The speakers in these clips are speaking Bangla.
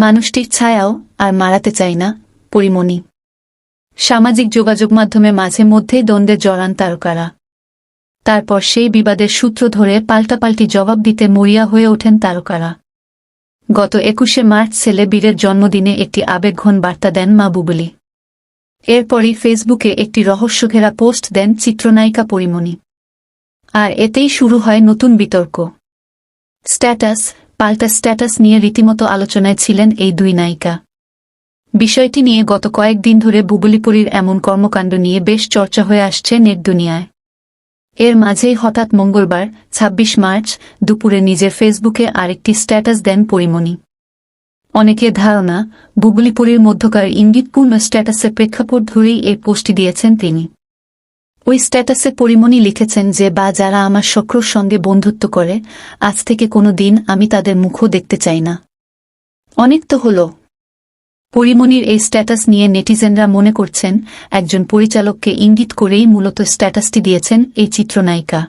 মানুষটির ছায়াও আর মারাতে চাই না, পরিমণি। সামাজিক যোগাযোগ মাধ্যমে মাঝে মধ্যেই দ্বন্দ্বে জড়ান তারকারা। তারপর সেই বিবাদের সূত্র ধরে পাল্টাপাল্টি জবাব দিতে মরিয়া হয়ে ওঠেন তারকারা। গত একুশে মার্চ ছেলে বীরের জন্মদিনে একটি আবেগঘন বার্তা দেন মা বুবলি। এরপরই ফেসবুকে একটি রহস্যঘেরা পোস্ট দেন চিত্রনায়িকা পরিমণি। আর এতেই শুরু হয় নতুন বিতর্ক। স্ট্যাটাস পাল্টা স্ট্যাটাস নিয়ে রীতিমতো আলোচনায় ছিলেন এই দুই নায়িকা। বিষয়টি নিয়ে গত কয়েকদিন ধরে বুবলিপুরীর এমন কর্মকাণ্ড নিয়ে বেশ চর্চা হয়ে আসছে নেট দুনিয়ায়। এর মাঝেই হঠাৎ মঙ্গলবার ২৬ মার্চ, দুপুরে নিজের ফেসবুকে আরেকটি স্ট্যাটাস দেন পরিমণি। অনেকের ধারণা, বুবলিপুরীর মধ্যকার ইঙ্গিতপূর্ণ স্ট্যাটাসের প্রেক্ষাপট ধরেই এই পোস্টটি দিয়েছেন তিনি। ওই স্ট্যাটাসে পরিমণি লিখেছেন যে, বা যারা আমার শক্রর সঙ্গে বন্ধুত্ব করে, আজ থেকে কোনো দিন আমি তাদের মুখও দেখতে চাই না। অনেক তো হল। পরিমণির এই স্ট্যাটাস নিয়ে নেটিজেনরা মনে করছেন, একজন পরিচালককে ইঙ্গিত করেই মূলত স্ট্যাটাসটি দিয়েছেন এই চিত্রনায়িকা।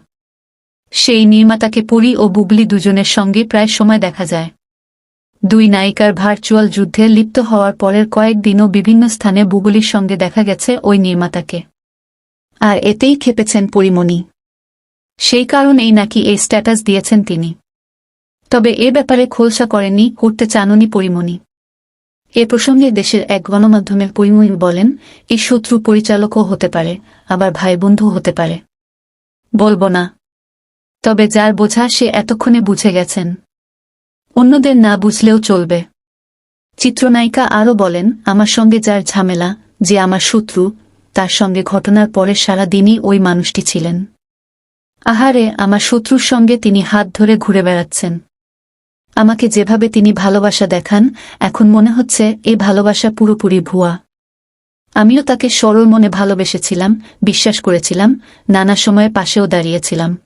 সেই নির্মাতাকে পরি ও বুবলি দুজনের সঙ্গে প্রায় সময় দেখা যায়। দুই নায়িকার ভার্চুয়াল যুদ্ধে লিপ্ত হওয়ার পরের কয়েকদিনও বিভিন্ন স্থানে বুবলির সঙ্গে দেখা গেছে ওই নির্মাতাকে। আর এতেই খেপেছেন পরিমণি। সেই কারণেই নাকি এই স্ট্যাটাস দিয়েছেন তিনি। তবে এ ব্যাপারে খোলসা করেননি, করতে চাননি পরিমণি। এ প্রসঙ্গে দেশের এক গণমাধ্যমের পরিমণি বলেন, এই শত্রু পরিচালকও হতে পারে, আবার ভাই বন্ধু হতে পারে। বলব না। তবে যার বোঝা সে এতক্ষণে বুঝে গেছেন। অন্যদের না বুঝলেও চলবে। চিত্রনায়িকা আরও বলেন, আমার সঙ্গে যার ঝামেলা, যে আমার শত্রু তার সঙ্গে ঘটনার পরে সারা দিনই ওই মানুষটি ছিলেন। আহারে, আমার শত্রুর সঙ্গে তিনি হাত ধরে ঘুরে বেড়াচ্ছেন। আমাকে যেভাবে তিনি ভালোবাসা দেখান, এখন মনে হচ্ছে এই ভালোবাসা পুরোপুরি ভুয়া। আমিও তাকে সরল মনে ভালোবেসেছিলাম, বিশ্বাস করেছিলাম, নানা সময়ে পাশেও দাঁড়িয়েছিলাম।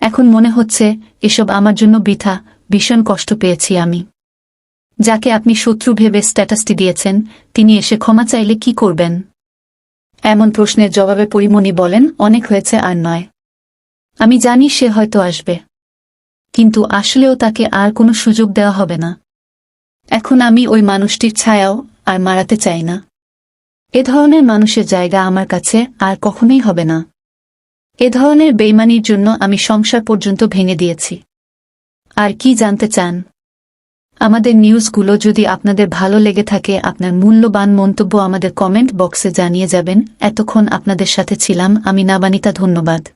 এখন মনে হচ্ছে, এসব আমার জন্য বৃথা, ভীষণ কষ্ট পেয়েছি আমি। যাকে আপনি শত্রু ভেবে স্ট্যাটাসটি দিয়েছেন, তিনি এসে ক্ষমা চাইলে কি করবেন? এমন প্রশ্নের জবাবে পরিমণি বলেন, অনেক হয়েছে আর নয়। আমি জানি সে হয়তো আসবে। কিন্তু আসলেও তাকে আর কোনো সুযোগ দেওয়া হবে না। এখন আমি ওই মানুষটির ছায়াও আর মারাতে চাই না। এ ধরনের মানুষের জায়গা আমার কাছে আর কখনোই হবে না। এ ধরনের বেইমানির জন্য আমি সংসার পর্যন্ত ভেঙে দিয়েছি। আর কি জানতে চান? আমাদের নিউজগুলো যদি আপনাদের ভালো লেগে থাকে, আপনার মূল্যবান মন্তব্য আমাদের কমেন্ট বক্সে জানিয়ে যাবেন। এতক্ষণ আপনাদের সাথে ছিলাম, আমি নাবানিতা, ধন্যবাদ।